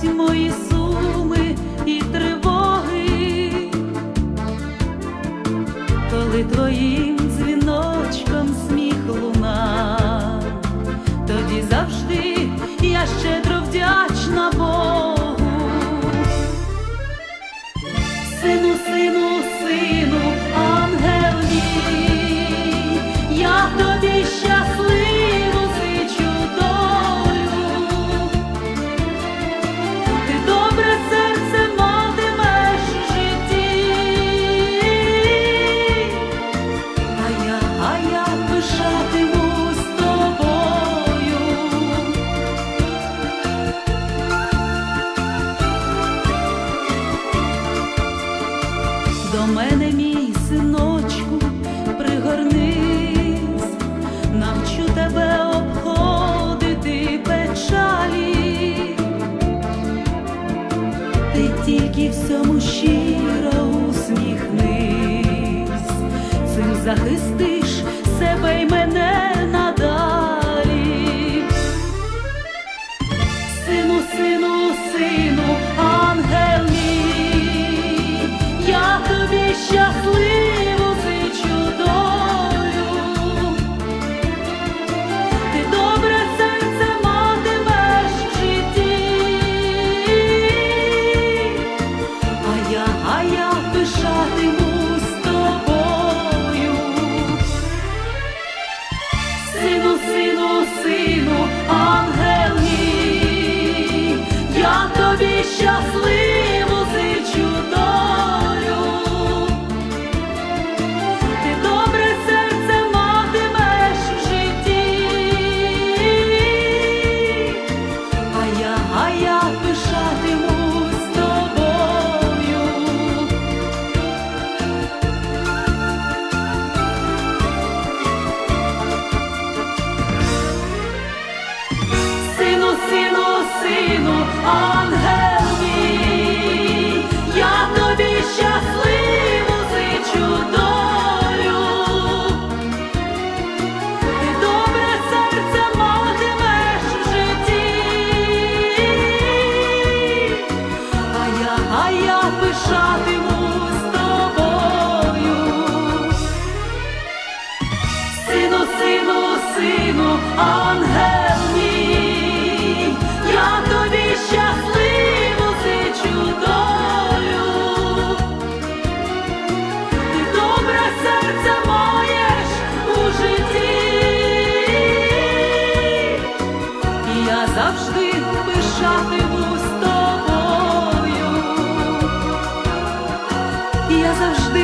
Ті суми і тривоги, коли твоїм дзвіночком сміх луна, тоді завжди я щедро вдячна Богу, сину, сину. мене, мій синочку, пригорнись, навчу тебе обходити печалі, ти тільки всьому щиро усміхнись, цим захисти. Сину, сину, сину, ангел мій, я тобі щасливу ангел я тобі щасливу зичу долю. Добре серце матимеш в житті, а я, а я пишатимусь тобою. Сину, сину, сину, ангел я завжди пишатиму з тобою, я завжди.